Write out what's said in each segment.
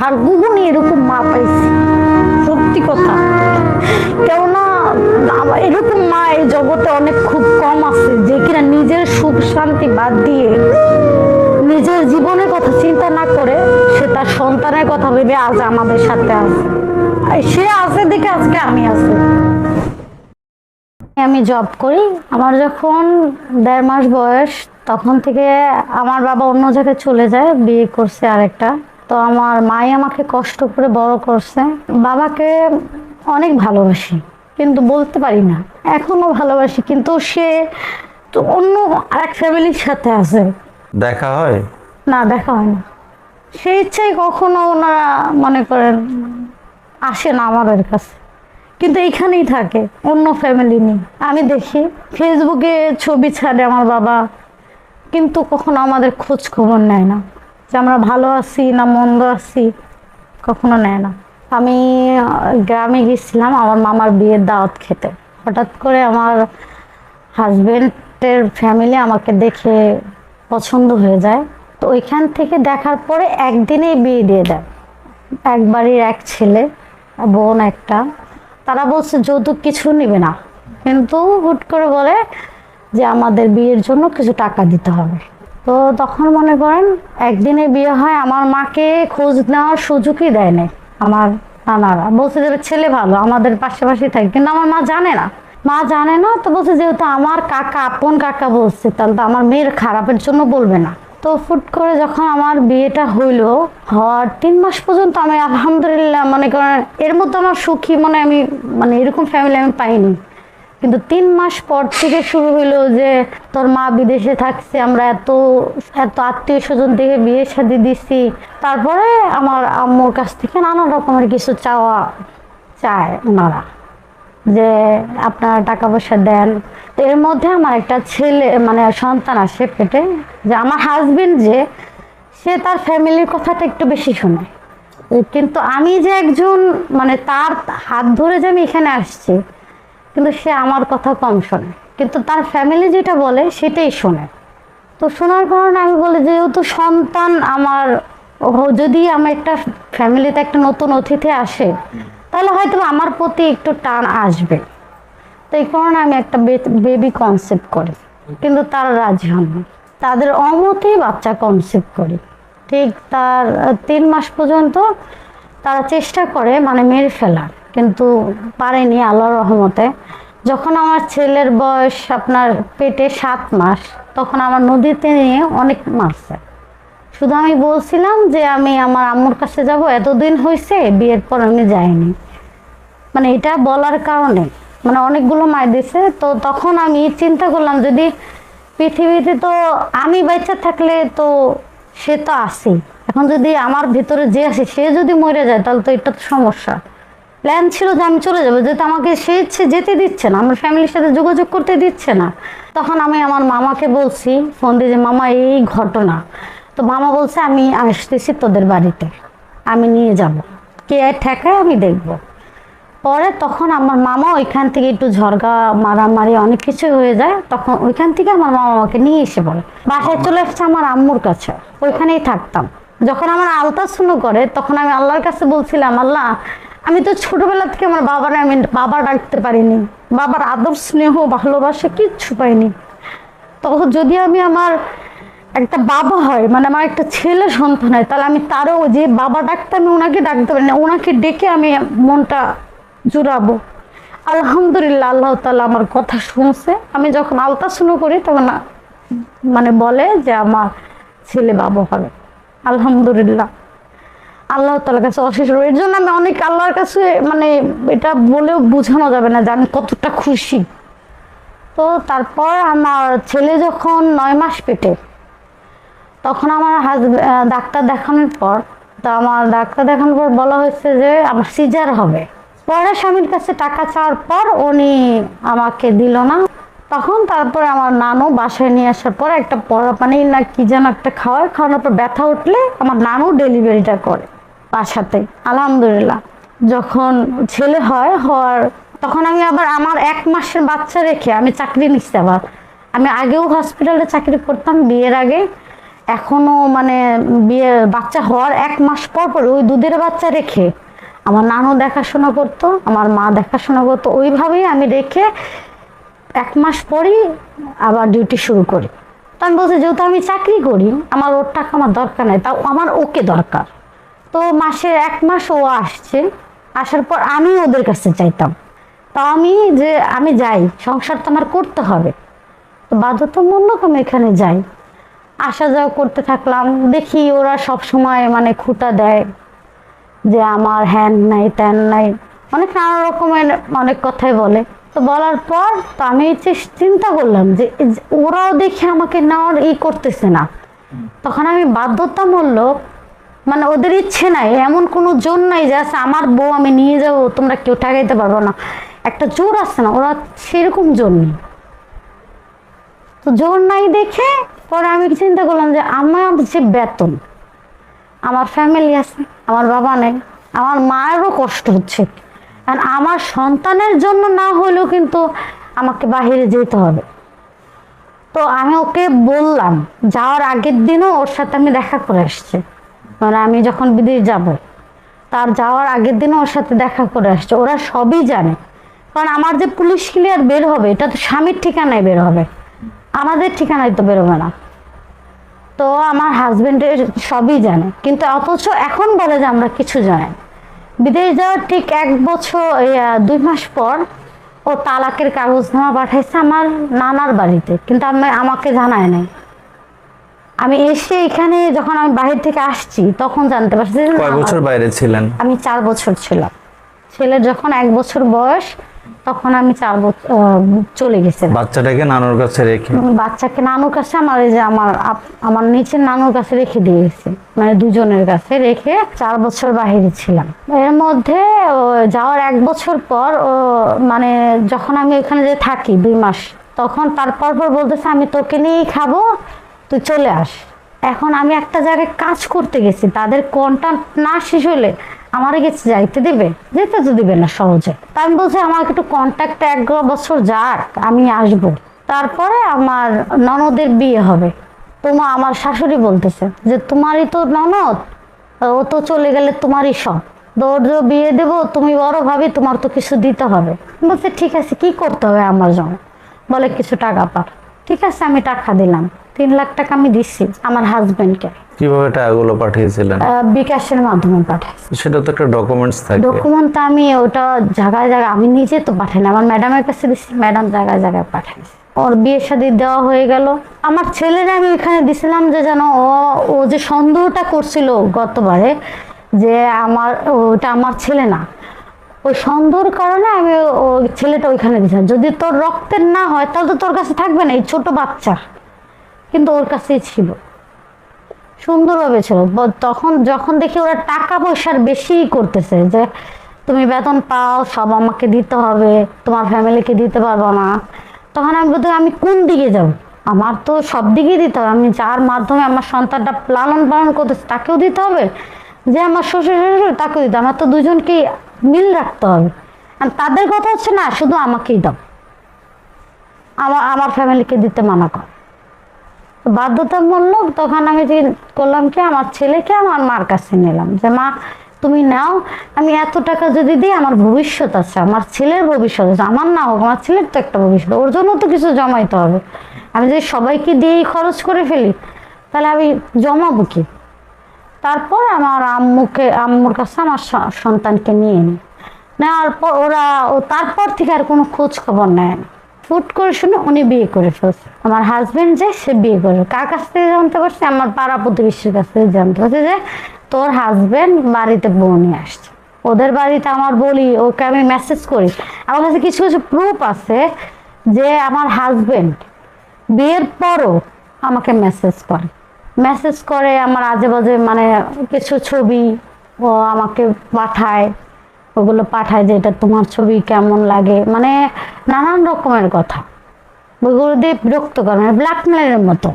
ভাগ্যগুণী এরকম মা পাইছি। সত্যি কথা। কেননা এরকম মা এই জগতে অনেক খুব কম আছে, যে কিনা নিজের সুখ শান্তি বাদ দিয়ে নিজের জীবনের কথা চিন্তা না করে সে তার সন্তানের কথা ভেবে আজ আমাদের সাথে আছে। আর সে আছে দেখে আজকে আমি আছি। আমি জব করি। আমার যখন দেড় মাস বয়স, তখন থেকে আমার বাবা অন্য জায়গায় চলে যায়, বিয়ে করছে আরেকটা। তো আমার মাই আমাকে কষ্ট করে বড় করছে। বাবাকে অনেক ভালোবাসি কিন্তু বলতে পারি না। এখনও ভালোবাসি কিন্তু সে তো অন্য আরেক ফ্যামিলির সাথে আছে। দেখা হয়? না দেখা হয় না। সেই ইচ্ছাই কখনো ওনারা মনে করেন আসে না আমাদের কাছে। কিন্তু এইখানেই থাকে অন্য ফ্যামিলি নেই আমি দেখি ফেসবুকে ছবি ছাড়ে আমার বাবা কিন্তু কখনো আমাদের খোঁজ খবর নেয় না। যে আমরা ভালো আছি না মন্দ আছি, কখনো নেয় না। আমি গ্রামে গেছিলাম আমার মামার বিয়ের দাওয়াত খেতে। হঠাৎ করে আমার হাজবেন্ডের ফ্যামিলি আমাকে দেখে পছন্দ হয়ে যায়। তো ওইখান থেকে দেখার পরে একদিনেই বিয়ে দিয়ে দেয়। এক বাড়ির এক ছেলে, বোন একটা। তারা বলছে, যৌতুক কিছু নেবে না। কিন্তু হুট করে বলে যে, আমাদের বিয়ের জন্য কিছু টাকা দিতে হবে। তো তখন মনে করেন, একদিনে বিয়ে হয়, আমার মাকে খোঁজ নেওয়ার সুযোগই দেয় নাই আমার নানারা। বলছে যে, ছেলে ভালো, আমাদের পাশাপাশি থাকে। কিন্তু আমার মা জানে না। মা জানে না, তো বলছে যেহেতু আমার কাকা, আপন কাকা বলছে, তাহলে তো আমার মেয়ের খারাপের জন্য বলবে না। তো ফুট করে যখন আমার বিয়েটা হইল, হওয়ার তিন মাস পর্যন্ত আমি আলহামদুলিল্লাহ মনে করেন, এর মধ্যে আমার সুখী মানে আমি মানে এরকম ফ্যামিলি আমি পাইনি। কিন্তু তিন মাস পর থেকে শুরু হইল যে তোর মা বিদেশে থাকছে, আমরা এত এত আত্মীয় স্বজন থেকে বিয়ে শাদি দিছি। তারপরে আমার আম্মুর কাছ থেকে নানা রকমের কিছু চাওয়া চায় ওনারা, যে আপনারা টাকা পয়সা দেন। তো এর মধ্যে আমার একটা ছেলে মানে সন্তান আসে পেটে, যে আমার হাজবেন্ড যে, সে তার ফ্যামিলির কথাটা একটু বেশি শোনে। কিন্তু আমি যে একজন মানে তার হাত ধরে যে আমি এখানে আসছি কিন্তু সে আমার কথা কম শোনে। কিন্তু তার ফ্যামিলি যেটা বলে, সেটাই শোনে। তো শোনার কারণে আমি বলি, যেহেতু সন্তান আমার যদি আমার একটা ফ্যামিলিতে একটা নতুন অতিথি আসে, তাহলে হয়তো আমার প্রতি একটু টান আসবে। তো এই কারণে আমি একটা বেবি কনসেপ্ট করি। কিন্তু তারা রাজি হন তাদের অমতেই বাচ্চা কনসেপ্ট করি। ঠিক তার, তিন মাস পর্যন্ত তারা চেষ্টা করে মানে মেরে ফেলার, কিন্তু পারেনি আল্লাহর রহমতে। যখন আমার ছেলের বয়স আপনার পেটে সাত মাস, তখন আমার নদীতে নিয়ে অনেক মারছে। শুধু আমি বলছিলাম যে আমি আমার আম্মুর কাছে যাব, এতদিন হয়েছে বিয়ের পর আমি যাইনি। মানে এটা বলার কারণে মানে অনেকগুলো মায় দিছে। তো তখন আমি চিন্তা করলাম যদি পৃথিবীতে তো আমি বাচ্চা থাকলে তো সে তো আসি এখন যদি আমার ভিতরে যে আসে, সে যদি মরে যায়, তাহলে তো এটা তো সমস্যা। প্ল্যান ছিল যে আমি চলে যাব, যেহেতু আমাকে সে ইচ্ছে যেতে দিচ্ছে না, আমার ফ্যামিলির সাথে যোগাযোগ করতে দিচ্ছে না। তখন আমি আমার মামাকে বলছি, ফোন দিয়ে যে, মামা, এই ঘটনা। তো মামা বলছে, আমি আসতেছি তোদের বাড়িতে। আমি নিয়ে যাব। কে ঠেকায় আমি দেখব। পরে তখন আমার মামা ওইখান থেকে একটু ঝরগা মারামারি অনেক কিছু হয়ে যায় তখন ওইখান থেকে আমার মামা আমাকে নিয়ে এসে বলে বাসায় চলে এসছে আমার আম্মুর কাছে ওইখানেই থাকতাম। যখন আমার আলতাশুনো করে তখন আমি আল্লাহর কাছে বলছিলাম আল্লাহ আমি তো ছোটবেলা থেকে আমার বাবার আমি বাবা ডাকতে পারিনি বাবার আদর স্নেহ ভালোবাসা কিচ্ছু পাইনি। তখন যদি আমি আমার একটা বাবা হয় মানে আমার একটা ছেলে সন্তান হয় তাহলে আমি তারও যে বাবা ডাকতে আমি ওনাকে ডাকতে পারি না ওনাকে ডেকে আমি মনটা জুড়াবো আলহামদুলিল্লাহ, আল্লাহ তালা আমার কথা শুনছে। আমি যখন আলতা শুনো করি, তখন মানে বলে যে আমার ছেলে বাবু হবে। আলহামদুলিল্লাহ। আল্লাহ তালার কাছে অশেষ। এর জন্য আমি অনেক আল্লাহর কাছে মানে এটা বলেও বোঝানো যাবে না যে আমি কতটা খুশি। তো তারপর আমার ছেলে যখন নয় মাস পেটে, তখন আমার হাজব্যান্ড ডাক্তার দেখানোর পর, তো আমার ডাক্তার দেখানোর পর বলা হয়েছে যে আমার সিজার হবে। পরে স্বামীর কাছে টাকা চাওয়ার পর উনি আমাকে দিল না। তখন তারপরে আমার নানু বাসায় নিয়ে আসার পর একটা পানি না কি যেন একটা খাওয়ায় খাওয়ানোর পর ব্যথা উঠলে আমার নানু ডেলিভারিটা করে বাসাতে। আলহামদুলিল্লাহ। যখন ছেলে হয়, হওয়ার তখন আমি আবার আমার এক মাসের বাচ্চা রেখে আমি চাকরি নিচ্ছি আবার। আমি আগেও হসপিটালে চাকরি করতাম বিয়ের আগে। এখনও মানে বিয়ে বাচ্চা হওয়ার এক মাস পর পর ওই দুধের বাচ্চা রেখে আমার নানু দেখাশোনা করতো, আমার মা দেখাশোনা করতো। ওইভাবেই আমি রেখে এক মাস পরই আবার ডিউটি শুরু করি। তো আমি বলছি, যেহেতু আমি চাকরি করি, আমার ওর টাকা আমার দরকার নাই তাও আমার ওকে দরকার। তো মাসে এক মাস ও আসছে, আসার পর আমি ওদের কাছে চাইতাম। তো আমি যে, আমি যাই, সংসার তো আমার করতে হবে। তো বাধ্যতামূলক আমি এখানে যাই। আসা যাওয়া করতে থাকলাম, দেখি ওরা সব সময় মানে খুঁটা দেয়। যে আমার হ্যান নাই ত্যান নাই। অনেক নানা রকমের অনেক কথাই বলে। তো বলার পর তো আমি চিন্তা করলাম যে ওরাও দেখে আমাকে নেওয়ার ই করতেছে না। তখন আমি বাধ্যতামূলক মানে ওদের ইচ্ছে নাই, এমন কোনো জোর নাই যে আছে আমার বউ আমি নিয়ে যাব, তোমরা কেউ ঠেকাইতে পারব না। একটা জোর আছে না, ওরা সেরকম জোর নেই। তো জোর নাই দেখে পরে আমি চিন্তা করলাম যে আমার যে বেতন আমার ফ্যামিলি আছে, আমার বাবা নেই, আমার মায়েরও কষ্ট হচ্ছে। কারণ আমার সন্তানের জন্য না হলেও কিন্তু আমাকে বাইরে যেতে হবে। তো আমি ওকে বললাম, যাওয়ার আগের দিনও ওর সাথে আমি দেখা করে আসছি। মানে আমি যখন বিদেশ যাব, তার যাওয়ার আগের দিনও ওর সাথে দেখা করে আসছে। ওরা সবই জানে। কারণ আমার যে পুলিশ ক্লিয়ার বের হবে, এটা তো স্বামীর ঠিকানায় বের হবে। আমাদের ঠিকানায় তো বেরোবে না। তো আমার হাজবেন্ডের সবই জানে। কিন্তু অথচ এখন বলে যে আমরা কিছু জানি বিদেশ যাওয়ার ঠিক এক বছর দুই মাস পর ও তালাকের কাগজনামা পাঠাইছে আমার নানার বাড়িতে কিন্তু আমি আমাকে জানায় নাই। আমি এসে এখানে যখন আমি বাহির থেকে আসছি তখন জানতে পারছি কয় বছর বাইরে ছিলেন? আমি চার বছর ছিলাম। ছেলের যখন এক বছর বয়স তখন আমি চার বছর চলে গেছিলাম। বাচ্চাটাকে নানুর কাছে রেখে। বাচ্চাকে নানুর কাছে আমার এই যে আমার আমার নিচের নানুর কাছে রেখে দিয়েছি মানে দুজনের কাছে রেখে চার বছর বাহিরে ছিলাম। এর মধ্যে যাওয়ার এক বছর পর ও মানে যখন আমি ওখানে যে থাকি দুই মাস তখন তারপর পর বলতেছে আমি তোকে নিয়েই খাব তুই চলে আস। এখন আমি একটা জায়গায় কাজ করতে গেছি। তাদের কন্ট্যাক্ট না শেষ হলে আমারে গেছে যাইতে দেবে? যেতে তো দিবে না সহজে। তা আমি বলছি, আমাকে একটু কন্ট্যাক্ট এক বছর যাক, আমি আসব। তারপরে আমার ননদের বিয়ে হবে। তোমা, আমার শাশুড়ি বলতেছে যে, তোমারই তো ননদ, ও তো চলে গেলে তোমারই সব। দৌড় বিয়ে দেবো, তুমি বড় ভাবি, তোমার তো কিছু দিতে হবে। বলছে, ঠিক আছে, কি করতে হবে আমার জন্য? বলে, কিছু টাকা পার। ঠিক আছে, আমি টাকা দিলাম। তিন লাখ টাকা আমি দিচ্ছি আমার হাজবেন্ডকে কীভাবে টাকাগুলো পাঠিয়েছিলেন? বিকাশের মাধ্যমে পাঠাইছি সেটা তো একটা ডকুমেন্টস থাকে। ডকুমেন্ট আমি ওটা জায়গায় জায়গায় আমি নিজে তো পাঠাই না আমার ম্যাডামের কাছে দিচ্ছি ম্যাডাম জায়গায় জায়গায় পাঠাইছে। ওর বিয়ে শাদী দেওয়া হয়ে গেল। আমার ছেলেরা আমি ওইখানে দিছিলাম যে যেন ও ও যে সন্দেহটা করছিল গতবারে যে আমার ওটা আমার ছেলে না। ওই সন্দেহর কারণে আমি ওই ছেলেটা ওইখানে দিয়েছিলাম। যদি তোর রক্তের না হয় তাহলে তো তোর কাছে থাকবে না এই ছোট বাচ্চা কিন্তু ওর কাছেই ছিল। সুন্দরভাবে ছিল। তখন যখন দেখি ওরা টাকা পয়সার বেশি করতেছে যে, তুমি বেতন পাও, সব আমাকে দিতে হবে, তোমার ফ্যামিলিকে দিতে পারব না। তখন আমি বলতে আমি কোন দিকে যাব? আমার তো সব দিকেই দিতে হবে। আমি যার মাধ্যমে আমার সন্তানটা লালন পালন করতেছে, তাকেও দিতে হবে। যে আমার শ্বশুর শ্বশুর তাকেও দিতে আমার তো দুজনকেই মিল রাখতে হবে। আর তাদের কথা হচ্ছে, না, শুধু আমাকেই দাও। আমার আমার ফ্যামিলিকে দিতে মানা কর। বাধ্যতামূলক তখন আমি যে করলাম কি, আমার ছেলেকে আমার মার কাছে নিলাম। যে, মা, তুমি নাও, আমি এত টাকা যদি দিই, আমার ভবিষ্যৎ আছে, আমার ছেলের ভবিষ্যৎ আছে, আমার না হোক, আমার ছেলের তো একটা ভবিষ্যৎ, ওর জন্য তো কিছু জমাইতে হবে। আমি যদি সবাইকে দিয়েই খরচ করে ফেলি, তাহলে আমি জমাবো কি? তারপর আমার আম্মুকে, আম্মুর কাছে আমার সন্তানকে নিয়ে নিই নেওয়ার পর ওরা, ও তারপর থেকে আর কোনো খোঁজ খবর নেয় না। ফুট করে শুনে উনি বিয়ে করে ফেলছে। আমার হাজবেন্ড যে, সে বিয়ে করে কার কাছ থেকে জানতে পারছে? আমার পাড়া প্রতিবেশীর কাছ থেকে জানতে পারছে যে, তোর হাজবেন্ড বাড়িতে বউ নিয়ে আসছে। ওদের বাড়িতে আমার বলি, ওকে আমি মেসেজ করি। আমার কাছে কিছু কিছু প্রুফ আছে যে আমার হাজবেন্ড বিয়ের পরও আমাকে মেসেজ করে। মেসেজ করে আমার আজে বাজে মানে কিছু ছবি ও আমাকে পাঠায়। ওগুলো পাঠায় যে এটা তোমার ছবি কেমন লাগে। মানে নানান রকমের কথা। ওইগুলো দিয়ে বিরক্ত করে মানে ব্ল্যাকমেলের মতো।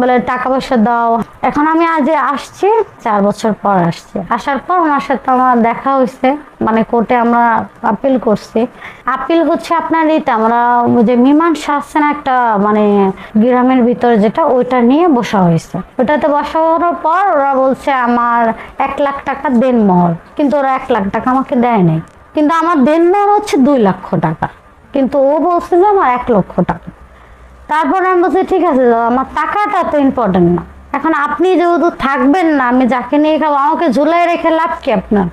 বলে টাকা পয়সা দাও। এখন আমি আজ আসছি, চার বছর পর আসছি। আসার পর ওনার সাথে আমার দেখা হয়েছে। মানে কোর্টে আমরা আপিল করছি। আপিল হচ্ছে আপনার এইটা আমরা যে মীমাংসা আছে না একটা মানে গ্রামের ভিতরে যেটা, ওইটা নিয়ে বসা হয়েছে। ওটাতে বসা হওয়ার পর ওরা বলছে, আমার এক লাখ টাকা দেন মহল কিন্তু ওরা এক লাখ টাকা আমাকে দেয় নাই। কিন্তু আমার দেন মহল হচ্ছে দুই লক্ষ টাকা। কিন্তু ও বলছে যে, আমার এক লক্ষ টাকা। তারপর আমি বলছি ঠিক আছে দাদা, আমার টাকাটা তো ইম্পর্টেন্ট না। এখন আপনি যেহেতু থাকবেন না আমি যাকে নিয়ে খাব আমাকে ঝুলাই রেখে লাভ কি আপনার?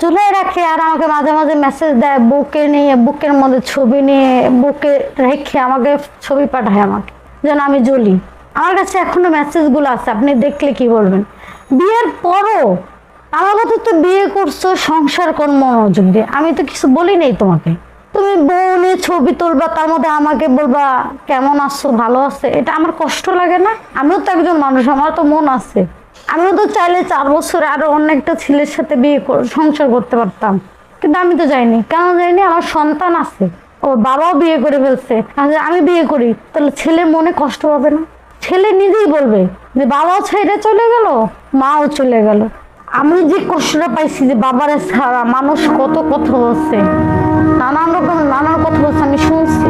ঝুলাই রাখে আর আমাকে মাঝে মাঝে মেসেজ দেয় বুকে নিয়ে বুকের মধ্যে ছবি নিয়ে বুকে রেখে আমাকে ছবি পাঠায় আমাকে যেন আমি জ্বলি আমার কাছে এখনও মেসেজগুলো আছে আপনি দেখলে কি বলবেন? বিয়ের পরও আমার কথা তো বিয়ে করছ সংসার কোন মনোযোগ দিয়ে আমি তো কিছু বলি নাই তোমাকে। তুমি বউ নিয়ে ছবি তুলবা, তার মধ্যে আমাকে বলবা, কেমন আছো? ভালো আছে? এটা আমার কষ্ট লাগে না। আমিও তো একজন মানুষ, আমার তো মন আছে। আমিও তো চাইলে চার বছরে আরও অনেকটা ছেলের সাথে বিয়ে সংসার করতে পারতাম। কিন্তু আমি তো যাইনি। কেন যাইনি? আমার সন্তান আছে। ওর বাবাও বিয়ে করে ফেলছে। আমি বিয়ে করি, তাহলে ছেলে মনে কষ্ট হবে না? ছেলে নিজেই বলবে যে, বাবাও ছেড়ে চলে গেল, মাও চলে গেল। আমি যে কষ্টটা পাইছি যে, বাবারে ছাড়া মানুষ কত কথা বলছে। নানান রকম নানান কথা বলছে আমি শুনছি।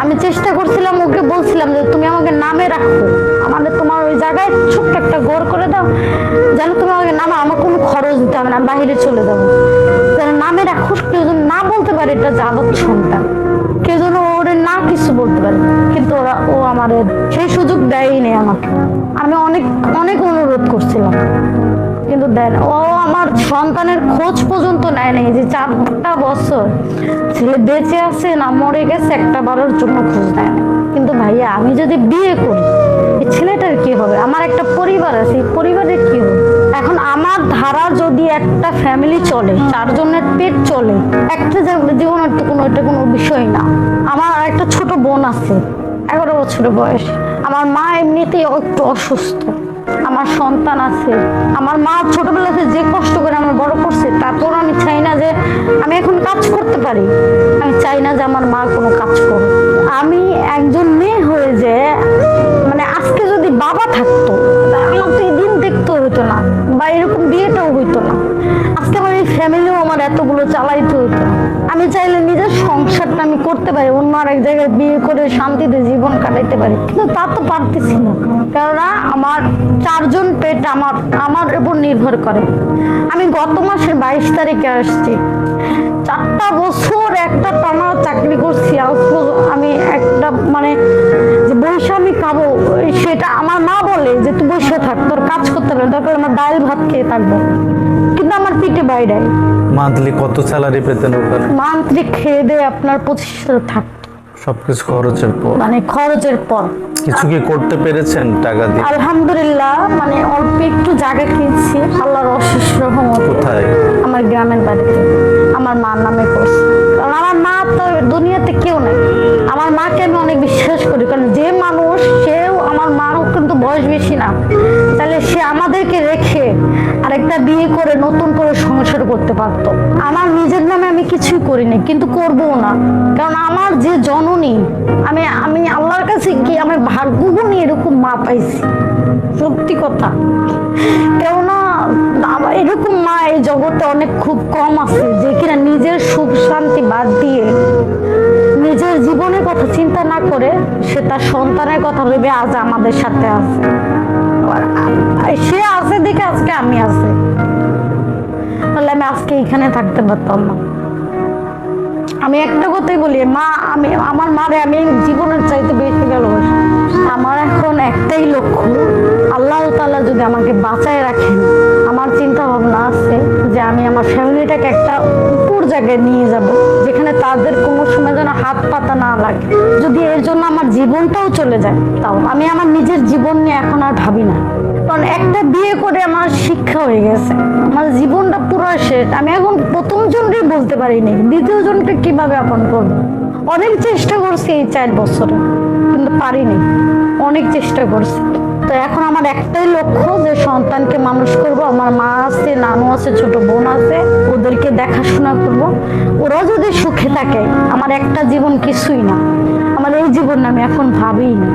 আমি চেষ্টা করছিলাম, ওকে বলছিলাম যে তুমি আমাকে নামে রাখো। আমাদের তোমার ওই জায়গায় ছোট্ট একটা ঘর করে দাও। যেন তুমি আমাকে নামে আমার কোনো খরচ দিতে হবে না বাইরে চলে যাব। যেন নামে রাখো, কেউ যেন না বলতে পারে এটা যাবত সন্তান। কেউ যেন ওরে না কিছু বলতে পারে। কিন্তু ওরা ও আমার সেই সুযোগ দেয়ই নেই আমাকে। আমি অনেক অনেক অনুরোধ করছিলাম। কিন্তু দেন ও আমার সন্তানের খোঁজ পর্যন্ত নেয় যে চারটা বছর ছেলে বেঁচে আছে না মরে গেছে, একটা বারের জন্য খোঁজ নেয় কিন্তু ভাইয়া, আমি যদি বিয়ে করি, এই ছেলেটার কি হবে? আমার একটা পরিবার আছে, এই পরিবারের কি হবে? এখন আমার ধারা যদি একটা ফ্যামিলি চলে, চারজনের পেট চলে, একটা জীবনের তো কোনো এটা কোনো বিষয় না। আমার একটা ছোট বোন আছে, এগারো বছর বয়স। আমার মা এমনিতেই একটু অসুস্থ। আমার সন্তান আছে, আমার মা ছোটবেলা থেকে যে কষ্ট করে আমার বড় করছে তারপর আমি চাই না যে আমি এখন কাজ করতে পারি। আমি চাই না যে আমার মা কোনো কাজ করুক। আমি একজন মেয়ে হয়ে যে মানে আজকে যদি বাবা থাকতো, তাহলে তো এই দিন দেখতে হতো না, বা এরকম বিয়েটাও হইতো না। আজকে আমার এই ফ্যামিলিও আমার এতগুলো চালাইতে হতো না। আমি চাইলে নিজের সংসারটা আমি করতে পারি অন্য আরেক জায়গায় বিয়ে করে শান্তিতে জীবন কাটাইতে পারি। কিন্তু তা তো পারতেছি না। কেননা আমার চারজন পেট আমার আমার উপর নির্ভর করে। আমি গত মাসের বাইশ তারিখে আসছি। চারটা বছর একটা টানা চাকরি করছি আমি একটা মানে যে বৈশা আমি খাব সেটা আমার মা বলে যে তুই বসে থাক তোর কাজ করতে না, দরকার আমার ডাল ভাত খেয়ে থাকব। পিঠে বাইরে মান্থলি কত স্যালারি পেতেন ওখানে? মান্ত্রিক খেয়ে দিয়ে আপনার পঁচিশশো থাকতো সবকিছু খরচের পর। মানে খরচের পর। কিছু কি করতে পেরেছেন টাকা দিয়ে? আলহামদুলিল্লাহ মানে অল্প একটু জায়গা কিনছি আল্লাহর অশেষ রহমত। কোথায়? আমার গ্রামের বাড়িতে। আমার মার নামে করছি কারণ আমার মা তো দুনিয়াতে কেউ নেই। আমার মাকে আমি অনেক বিশ্বাস করি কারণ যে মানুষ সেও আমার মারও কিন্তু বয়স বেশি না। তাহলে সে আমাদেরকে রেখে আরেকটা বিয়ে করে নতুন করে সংসার করতে পারতো। আমার নিজের নামে আমি কিছুই করিনি, কিন্তু করবও না। কারণ আমার যে জননী, আমি আমি আল্লাহর কাছে কি আমার ভাগ্যগুণী এরকম মা পাইছি। সত্যি কথা। কেননা এরকম মা এই জগতে অনেক খুব কম আছে, যে কিনা নিজের সুখ শান্তি বাদ দিয়ে নিজের জীবনের কথা চিন্তা না করে সে তার সন্তানের কথা ভেবে আজ আমাদের সাথে আছে। সে আছে দেখে আজকে আমি আছি। তাহলে আমি আজকে এখানে থাকতে পারতাম না। আমি একটা কথাই বলি, মা, আমি, আমার মারে আমি জীবনের চাইতে বেশি ভালোবাসি। আমার এখন একটাই লক্ষ্য, আল্লাহ তালা যদি আমাকে বাঁচায় রাখেন, আমার চিন্তা ভাবনা আছে যে আমি আমার ফ্যামিলিটাকে একটা উপর জায়গায় নিয়ে যাব, যেখানে তাদের কোনো সময় যেন হাত পাতা না লাগে। যদি এর জন্য আমার জীবনটাও চলে যায়, তাও আমি আমার নিজের জীবন নিয়ে এখন আর ভাবি না। কারণ একটা বিয়ে করে আমার শিক্ষা হয়ে গেছে। আমার জীবনটা পুরো শেষ। আমি এখন প্রথম জনকে বলতে পারিনি দ্বিতীয় জনকে কীভাবে আপন করব? অনেক চেষ্টা করছি এই চার বছরে, কিন্তু পারিনি অনেক চেষ্টা করছি। তো এখন আমার একটাই লক্ষ্য যে সন্তানকে মানুষ করব। আমার মা আছে, নানু আছে, ছোট বোন আছে, ওদেরকে দেখাশোনা করব। ওরা যদি সুখে থাকে, আমার একটা জীবন কিছুই না। আমার এই জীবন আমি এখন ভাবিই না।